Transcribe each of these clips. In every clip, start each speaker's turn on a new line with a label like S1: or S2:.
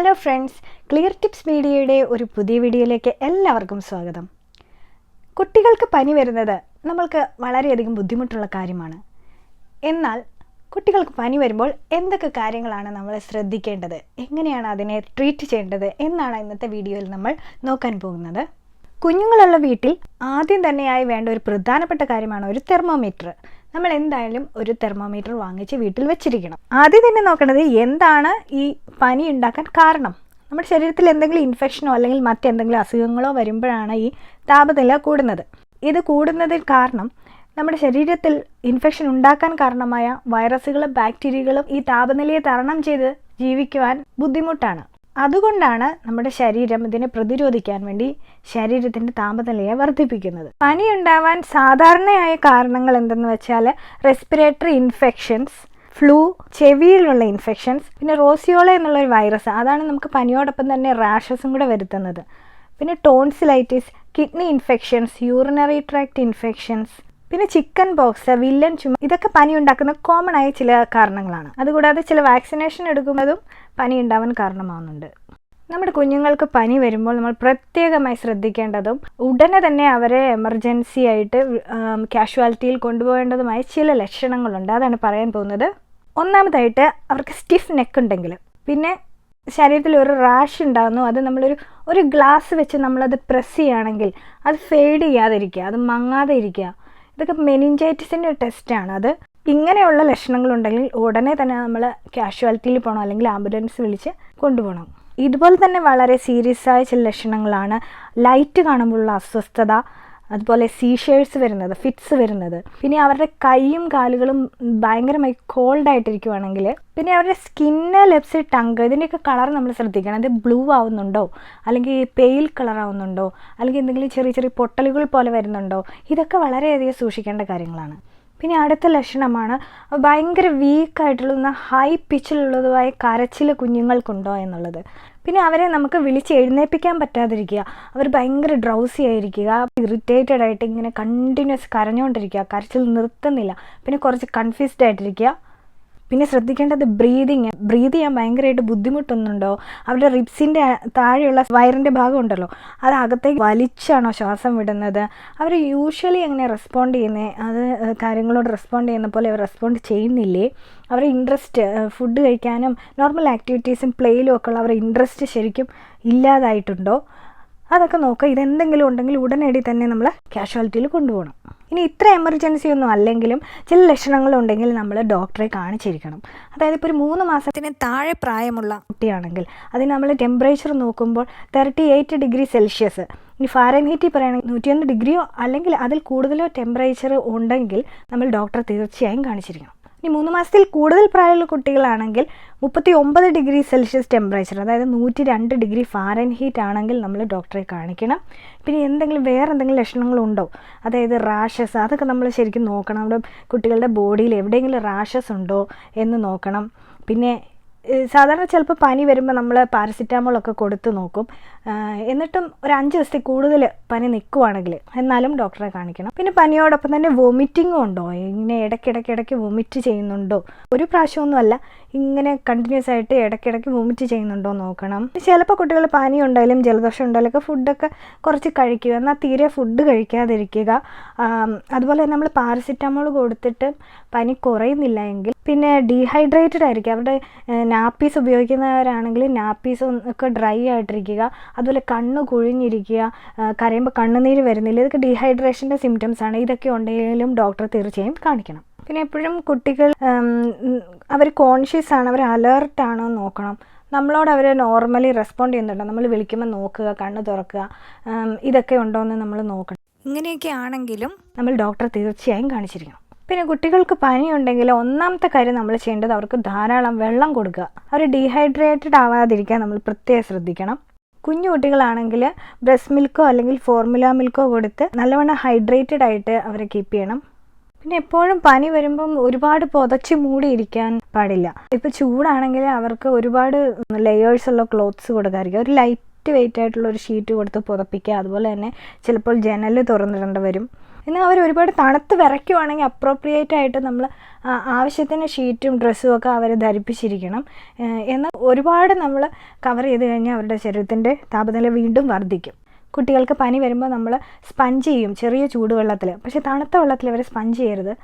S1: Hello friends clear tips മീഡിയയുടെ ഒരു പുതിയ വീഡിയോയിലേക്ക് എല്ലാവർക്കും സ്വാഗതം. കുട്ടികൾക്ക് പനി വരുന്നത് നമ്മൾക്ക് വളരെയധികം ബുദ്ധിമുട്ടുള്ള കാര്യമാണ്. എന്നാൽ കുട്ടികൾക്ക് പനി വരുമ്പോൾ എന്തൊക്കെ കാര്യങ്ങളാണ് നമ്മൾ ശ്രദ്ധിക്കേണ്ടത്? എങ്ങനെയാണ് അതിനെ ട്രീറ്റ് ചെയ്യേണ്ടത്? എന്നാണ് ഇന്നത്തെ വീഡിയോയിൽ നമ്മൾ നോക്കാൻ പോകുന്നത്. കുഞ്ഞുങ്ങളുള്ള വീട്ടിൽ ആദ്യം തന്നെയായി വേണ്ട ഒരു പ്രധാനപ്പെട്ട കാര്യമാണ് ഒരു തെർമോമീറ്റർ നമ്മൾ എന്തായാലും ഒരു തെർമോമീറ്റർ വാങ്ങിച്ച് വീട്ടിൽ വെച്ചിരിക്കണം. ആദ്യം തന്നെ നോക്കേണ്ടത് എന്താണ് ഈ പനി ഉണ്ടാക്കാൻ കാരണം? നമ്മുടെ ശരീരത്തിൽ എന്തെങ്കിലും ഇൻഫെക്ഷനോ അല്ലെങ്കിൽ മറ്റെന്തെങ്കിലും അസുഖങ്ങളോ വരുമ്പോഴാണ് ഈ താപനില കൂടുന്നത്. ഇത് കൂടുന്നതിൽ കാരണം നമ്മുടെ ശരീരത്തിൽ ഇൻഫെക്ഷൻ ഉണ്ടാക്കാൻ കാരണമായ വൈറസുകളും ബാക്ടീരിയകളും ഈ താപനിലയെ തരണം ചെയ്ത് ജീവിക്കുവാൻ ബുദ്ധിമുട്ടാണ്. അതുകൊണ്ടാണ് നമ്മുടെ ശരീരം ഇതിനെ പ്രതിരോധിക്കാൻ വേണ്ടി ശരീരത്തിന്റെ താപനിലയെ വർദ്ധിപ്പിക്കുന്നത്. പനി ഉണ്ടാവാൻ സാധാരണയായ കാരണങ്ങൾ എന്തെന്ന് വെച്ചാൽ റെസ്പിറേറ്ററി ഇൻഫെക്ഷൻസ് ഫ്ലൂ ചെവിയിലുള്ള ഇൻഫെക്ഷൻസ് പിന്നെ റോസിയോള എന്നുള്ളൊരു വൈറസ് അതാണ് നമുക്ക് പനിയോടൊപ്പം തന്നെ റാഷസും കൂടെ വരുത്തുന്നത്. പിന്നെ tonsillitis kidney infections urinary tract infections പിന്നെ ചിക്കൻ ബോക്സ് വില്ലൻ ചുമ ഇതൊക്കെ പനി ഉണ്ടാക്കുന്ന കോമൺ ആയ ചില കാരണങ്ങളാണ്. അതുകൂടാതെ ചില വാക്സിനേഷൻ എടുക്കുന്നതും പനി ഉണ്ടാവാൻ കാരണമാവുന്നുണ്ട്. നമ്മുടെ കുഞ്ഞുങ്ങൾക്ക് പനി വരുമ്പോൾ നമ്മൾ പ്രത്യേകമായി ശ്രദ്ധിക്കേണ്ടതും ഉടനെ തന്നെ അവരെ എമർജൻസി ആയിട്ട് കാഷ്വാലിറ്റിയിൽ കൊണ്ടുപോകേണ്ടതുമായ ചില ലക്ഷണങ്ങളുണ്ട്. അതാണ് പറയാൻ പോകുന്നത്. ഒന്നാമതായിട്ട് അവർക്ക് സ്റ്റിഫ് നെക്ക് ഉണ്ടെങ്കിൽ. പിന്നെ ശരീരത്തിൽ ഒരു റാഷ് ഉണ്ടാകുന്നു അത് നമ്മളൊരു ഒരു ഗ്ലാസ് വെച്ച് നമ്മളത് പ്രസ് ചെയ്യുകയാണെങ്കിൽ അത് ഫെയ്ഡ് ചെയ്യാതിരിക്കുക അത് മങ്ങാതെ ഇരിക്കുക. ഇതൊക്കെ മെനിഞ്ചൈറ്റിസിന്റെ ടെസ്റ്റാണ് അത് ഇങ്ങനെയുള്ള ലക്ഷണങ്ങളുണ്ടെങ്കിൽ ഉടനെ തന്നെ നമ്മൾ കാഷ്വാലിറ്റിയിൽ പോകണം അല്ലെങ്കിൽ ആംബുലൻസ് വിളിച്ച് കൊണ്ടുപോകണം. ഇതുപോലെ തന്നെ വളരെ സീരിയസ് ആയ ചില ലക്ഷണങ്ങളാണ്. ലൈറ്റ് കാണുമ്പോഴുള്ള അസ്വസ്ഥത അതുപോലെ സീഷേഴ്സ് വരുന്നത് ഫിറ്റ്സ് വരുന്നത്. പിന്നെ അവരുടെ കൈയും കാലുകളും ഭയങ്കരമായി കോൾഡ് ആയിട്ടിരിക്കുവാണെങ്കിൽ പിന്നെ അവരുടെ സ്കിന്ന് ലെപ്സ് ടങ്ക് ഇതിന്റെയൊക്കെ കളർ നമ്മൾ ശ്രദ്ധിക്കണം. ഇത് ബ്ലൂ ആവുന്നുണ്ടോ? അല്ലെങ്കിൽ പെയിൽ കളർ ആവുന്നുണ്ടോ? അല്ലെങ്കിൽ എന്തെങ്കിലും ചെറിയ ചെറിയ പൊട്ടലുകൾ പോലെ വരുന്നുണ്ടോ? ഇതൊക്കെ വളരെയധികം സൂക്ഷിക്കേണ്ട കാര്യങ്ങളാണ്. പിന്നെ അടുത്ത ലക്ഷണമാണ് ഭയങ്കര വീക്കായിട്ടുള്ള ഹൈ പിച്ചിലുള്ളതുമായ കരച്ചിൽ കുഞ്ഞുങ്ങൾക്കുണ്ടോ എന്നുള്ളത്. പിന്നെ അവരെ നമുക്ക് വിളിച്ച് എഴുന്നേൽപ്പിക്കാൻ പറ്റാതിരിക്കുക. അവർ ഭയങ്കര ഡ്രൗസി ആയിരിക്കുക. ഇറിറ്റേറ്റഡ് ആയിട്ട് ഇങ്ങനെ കണ്ടിന്യൂസ് കരഞ്ഞുകൊണ്ടിരിക്കുക കരച്ചിൽ നിർത്തുന്നില്ല. പിന്നെ കുറച്ച് കൺഫ്യൂസ്ഡ് ആയിട്ടിരിക്കുക. പിന്നെ ശ്രദ്ധിക്കേണ്ടത് ബ്രീതിങ് ബ്രീത് ചെയ്യാൻ ഭയങ്കരമായിട്ട് ബുദ്ധിമുട്ടൊന്നുണ്ടോ? അവരുടെ റിബ്സിന്റെ താഴെയുള്ള വയറിന്റെ ഭാഗം ഉണ്ടല്ലോ അത് അകത്തേക്ക് വലിച്ചാണോ ശ്വാസം വിടുന്നത്? അവർ യൂഷ്വലി എങ്ങനെ റെസ്പോണ്ട് ചെയ്യുന്നത് അത് കാര്യങ്ങളോട് റെസ്പോണ്ട് ചെയ്യുന്ന പോലെ അവർ റെസ്പോണ്ട് ചെയ്യുന്നില്ലേ? അവരുടെ ഇൻട്രസ്റ്റ് ഫുഡ് കഴിക്കാനും നോർമൽ ആക്ടിവിറ്റീസും പ്ലേയിലും ഒക്കെ ഉള്ള അവരുടെ ഇൻട്രസ്റ്റ് ശരിക്കും ഇല്ലാതായിട്ടുണ്ടോ? അതൊക്കെ നോക്കുക. ഇതെന്തെങ്കിലും ഉണ്ടെങ്കിൽ ഉടനടി തന്നെ നമ്മൾ കാഷ്വാലിറ്റിയിൽ കൊണ്ടുപോകണം. ഇനി ഇത്ര എമർജൻസി ഒന്നും അല്ലെങ്കിലും ചില ലക്ഷണങ്ങളുണ്ടെങ്കിൽ നമ്മൾ ഡോക്ടറെ കാണിച്ചിരിക്കണം. അതായത് ഇപ്പോൾ ഒരു മൂന്ന് മാസത്തിന് താഴെ പ്രായമുള്ള കുട്ടിയാണെങ്കിൽ അതിന് നമ്മൾ ടെമ്പറേച്ചർ നോക്കുമ്പോൾ തേർട്ടി എയ്റ്റ് ഡിഗ്രി സെൽഷ്യസ് ഇനി ഫാരൻഹീറ്റിൽ പറയുകയാണെങ്കിൽ നൂറ്റിയൊന്ന് ഡിഗ്രിയോ അല്ലെങ്കിൽ അതിൽ കൂടുതലോ ടെമ്പറേച്ചർ ഉണ്ടെങ്കിൽ നമ്മൾ ഡോക്ടറെ തീർച്ചയായും കാണിച്ചിരിക്കണം. ഇനി മൂന്ന് മാസത്തിൽ കൂടുതൽ പ്രായമുള്ള കുട്ടികളാണെങ്കിൽ മുപ്പത്തി ഒമ്പത് ഡിഗ്രി സെൽഷ്യസ് ടെമ്പറേച്ചർ അതായത് നൂറ്റി രണ്ട് ഡിഗ്രി ഫാരൻ ഹീറ്റ് ആണെങ്കിൽ നമ്മൾ ഡോക്ടറെ കാണിക്കണം. പിന്നെ എന്തെങ്കിലും വേറെ എന്തെങ്കിലും ലക്ഷണങ്ങളുണ്ടോ? അതായത് റാഷസ് അതൊക്കെ നമ്മൾ ശരിക്കും നോക്കണം. നമ്മുടെ കുട്ടികളുടെ ബോഡിയിൽ എവിടെയെങ്കിലും റാഷസ് ഉണ്ടോ എന്ന് നോക്കണം. പിന്നെ സാധാരണ ചിലപ്പോൾ പനി വരുമ്പോൾ നമ്മൾ പാരസിറ്റാമോളൊക്കെ കൊടുത്ത് നോക്കും. എന്നിട്ടും ഒരു അഞ്ച് ദിവസത്തിൽ കൂടുതൽ പനി നിൽക്കുവാണെങ്കിൽ എന്നാലും ഡോക്ടറെ കാണിക്കണം. പിന്നെ പനിയോടൊപ്പം തന്നെ വൊമിറ്റിങ്ങും ഉണ്ടോ? ഇങ്ങനെ ഇടയ്ക്കിടയ്ക്ക് വോമിറ്റ് വൊമിറ്റ് ചെയ്യുന്നുണ്ടോ? ഒരു പ്രാവശ്യമൊന്നുമല്ല ഇങ്ങനെ കണ്ടിന്യൂസ് ആയിട്ട് ഇടയ്ക്കിടയ്ക്ക് വൊമിറ്റ് ചെയ്യുന്നുണ്ടോ നോക്കണം. ചിലപ്പോൾ കുട്ടികൾ പാനി ഉണ്ടായാലും ജലദോഷം ഉണ്ടായാലും ഒക്കെ ഫുഡൊക്കെ കുറച്ച് കഴിക്കുക. എന്നാൽ തീരെ ഫുഡ് കഴിക്കാതിരിക്കുക. അതുപോലെ നമ്മൾ പാരസിറ്റമോൾ കൊടുത്തിട്ട് പനി കുറയുന്നില്ല എങ്കിൽ പിന്നെ ഡീഹൈഡ്രേറ്റഡ് ആയിരിക്കും അവരുടെ നാപ്പീസ് ഉപയോഗിക്കുന്നവരാണെങ്കിൽ നാപ്പീസ് ഒക്കെ ഡ്രൈ ആയിട്ടിരിക്കുക. അതുപോലെ കണ്ണ് കുഴിഞ്ഞിരിക്കുക. കരയുമ്പോൾ കണ്ണുനീര് വരുന്നില്ല. ഇതൊക്കെ ഡീഹൈഡ്രേഷന്റെ സിംറ്റംസ് ആണ്. ഇതൊക്കെ ഉണ്ടെങ്കിലും ഡോക്ടറെ തീർച്ചയായും കാണിക്കണം. പിന്നെ എപ്പോഴും കുട്ടികൾ അവർ കോൺഷ്യസ് ആണ് അവർ അലേർട്ട് ആണോ നോക്കണം. നമ്മളോട് അവർ നോർമലി റെസ്പോണ്ട് ചെയ്യുന്നുണ്ടോ. നമ്മൾ വിളിക്കുമ്പോൾ നോക്കുക കണ്ണ് തുറക്കുക ഇതൊക്കെ ഉണ്ടോ എന്ന് നമ്മൾ നോക്കണം. ഇങ്ങനെയൊക്കെ ആണെങ്കിലും നമ്മൾ ഡോക്ടറെ തീർച്ചയായും കാണിച്ചിരിക്കണം. പിന്നെ കുട്ടികൾക്ക് പനി ഉണ്ടെങ്കിൽ ഒന്നാമത്തെ കാര്യം നമ്മൾ ചെയ്യേണ്ടത് അവർക്ക് ധാരാളം വെള്ളം കൊടുക്കുക. അവർ ഡീഹൈഡ്രേറ്റഡ് ആവാതിരിക്കാൻ നമ്മൾ പ്രത്യേകം ശ്രദ്ധിക്കണം. കുഞ്ഞു കുട്ടികളാണെങ്കിൽ ബ്രസ്റ്റ് മിൽക്കോ അല്ലെങ്കിൽ ഫോർമുല മിൽക്കോ കൊടുത്ത് നല്ലവണ്ണം ഹൈഡ്രേറ്റഡ് ആയിട്ട് അവരെ കീപ്പ് ചെയ്യണം. പിന്നെ എപ്പോഴും പനി വരുമ്പം ഒരുപാട് പുതച്ച് മൂടിയിരിക്കാൻ പാടില്ല. ഇപ്പോൾ ചൂടാണെങ്കിൽ അവർക്ക് ഒരുപാട് ലെയേഴ്സ് ഉള്ള ക്ലോത്ത്സ് കൊടുക്കാതിരിക്കുക. ഒരു ലൈറ്റ് വെയിറ്റ് ആയിട്ടുള്ള ഒരു ഷീറ്റ് കൊടുത്ത് പുതപ്പിക്കുക. അതുപോലെ തന്നെ ചിലപ്പോൾ ജനൽ തുറന്നിടേണ്ടി വരും. എന്നാൽ അവർ ഒരുപാട് തണുത്ത് വിറയ്ക്കുവാണെങ്കിൽ അപ്രോപ്രിയേറ്റ് ആയിട്ട് നമ്മൾ ആവശ്യത്തിന് ഷീറ്റും ഡ്രസ്സും ഒക്കെ അവരെ ധരിപ്പിച്ചിരിക്കണം. എന്നാൽ ഒരുപാട് നമ്മൾ കവർ ചെയ്ത് കഴിഞ്ഞാൽ അവരുടെ ശരീരത്തിന്റെ താപനില വീണ്ടും വർദ്ധിക്കും. കുട്ടികൾക്ക് പനി വരുമ്പോൾ നമ്മൾ സ്പഞ്ച് ചെയ്യും ചെറിയ ചൂടുവെള്ളത്തിൽ പക്ഷേ തണുത്ത വെള്ളത്തിൽ അവർ സ്പഞ്ച് ചെയ്യരുത്.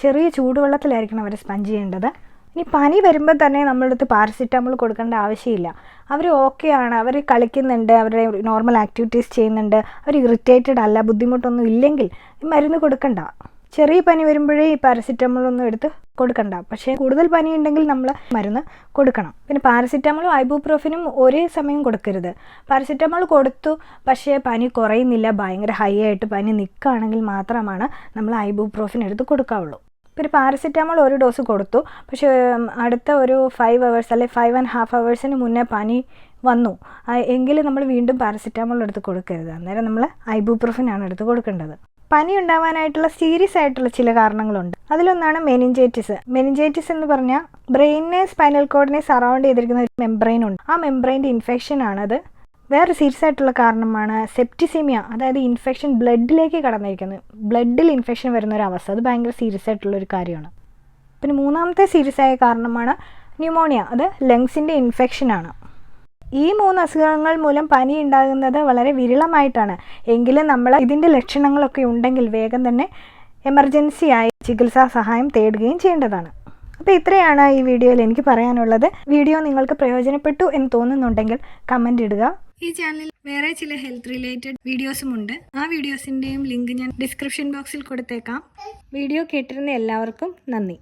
S1: ചെറിയ ചൂടുവെള്ളത്തിലായിരിക്കണം അവർ സ്പഞ്ച് ചെയ്യേണ്ടത്. ഇനി പനി വരുമ്പോൾ തന്നെ നമ്മളടുത്ത് പാരസിറ്റമോൾ കൊടുക്കേണ്ട ആവശ്യമില്ല. അവർ ഓക്കെ ആണ്. അവർ കളിക്കുന്നുണ്ട്. അവരുടെ നോർമൽ ആക്ടിവിറ്റീസ് ചെയ്യുന്നുണ്ട്. അവർ ഇറിറ്റേറ്റഡ് അല്ല ബുദ്ധിമുട്ടൊന്നും ഇല്ലെങ്കിൽ മരുന്ന് കൊടുക്കണ്ട. ചെറിയ പനി വരുമ്പോഴേ ഈ പാരസിറ്റമോൾ ഒന്നും എടുത്ത് കൊടുക്കണ്ട. പക്ഷേ കൂടുതൽ പനി ഉണ്ടെങ്കിൽ നമ്മൾ മരുന്ന് കൊടുക്കണം. പിന്നെ പാരസിറ്റമോളും ഐബുപ്രോഫിനും ഒരേ സമയം കൊടുക്കരുത്. പാരസിറ്റമോൾ കൊടുത്തു പക്ഷേ പനി കുറയുന്നില്ല. ഭയങ്കര ഹൈ ആയിട്ട് പനി നിൽക്കുകയാണെങ്കിൽ മാത്രമാണ് നമ്മൾ ഐബുപ്രോഫിൻ എടുത്ത് കൊടുക്കാവുള്ളൂ. പിന്നെ പാരസിറ്റമോൾ ഒരു ഡോസ് കൊടുത്തു. പക്ഷേ അടുത്ത ഒരു ഫൈവ് അവേഴ്സ് അല്ലെങ്കിൽ ഫൈവ് ആൻഡ് ഹാഫ് അവേഴ്സിന് മുന്നേ പനി വന്നു. എങ്കിൽ നമ്മൾ വീണ്ടും പാരസിറ്റമോൾ എടുത്ത് കൊടുക്കരുത്. അന്നേരം നമ്മൾ ഐബുപ്രോഫിനാണ് എടുത്ത് കൊടുക്കേണ്ടത്. പനി ഉണ്ടാവാനായിട്ടുള്ള സീരിയസ് ആയിട്ടുള്ള ചില കാരണങ്ങളുണ്ട്. അതിലൊന്നാണ് മെനിഞ്ചൈറ്റിസ് മെനിഞ്ചൈറ്റിസ് എന്ന് പറഞ്ഞാൽ ബ്രെയിനിനെ സ്പൈനൽ കോഡിനെ സറൗണ്ട് ചെയ്തിരിക്കുന്ന ഒരു മെംബ്രെയിൻ ഉണ്ട്. ആ മെംബ്രെയിന്റെ ഇൻഫെക്ഷൻ ആണത് വേറെ സീരിയസ് ആയിട്ടുള്ള കാരണമാണ് സെപ്റ്റിസിമിയ അതായത് ഇൻഫെക്ഷൻ ബ്ലഡിലേക്ക് കടന്നിരിക്കുന്നത്. ബ്ലഡിൽ ഇൻഫെക്ഷൻ വരുന്ന ഒരു അവസ്ഥ. അത് ഭയങ്കര സീരിയസ് ആയിട്ടുള്ള ഒരു കാര്യമാണ്. പിന്നെ മൂന്നാമത്തെ സീരിയസ് ആയ കാരണമാണ് ന്യൂമോണിയ അത് ലങ്സിന്റെ ഇൻഫെക്ഷനാണ് ഈ മൂന്ന് അസുഖങ്ങൾ മൂലം പനി ഉണ്ടാകുന്നത് വളരെ വിരളമായിട്ടാണ്. എങ്കിലും നമ്മൾ ഇതിന്റെ ലക്ഷണങ്ങളൊക്കെ ഉണ്ടെങ്കിൽ വേഗം തന്നെ എമർജൻസി ആയി ചികിത്സാ സഹായം തേടുകയും ചെയ്യേണ്ടതാണ്. അപ്പോൾ ഇത്രയാണ് ഈ വീഡിയോയിൽ എനിക്ക് പറയാനുള്ളത്. വീഡിയോ നിങ്ങൾക്ക് പ്രയോജനപ്പെട്ടു എന്ന് തോന്നുന്നുണ്ടെങ്കിൽ കമന്റ് ഇടുക. ഈ ചാനലിൽ വേറെ ചില ഹെൽത്ത് റിലേറ്റഡ് വീഡിയോസും ഉണ്ട്. ആ വീഡിയോസിന്റെയും ലിങ്ക് ഞാൻ ഡിസ്ക്രിപ്ഷൻ ബോക്സിൽ കൊടുത്തേക്കാം. വീഡിയോ കേട്ടിരുന്ന എല്ലാവർക്കും നന്ദി.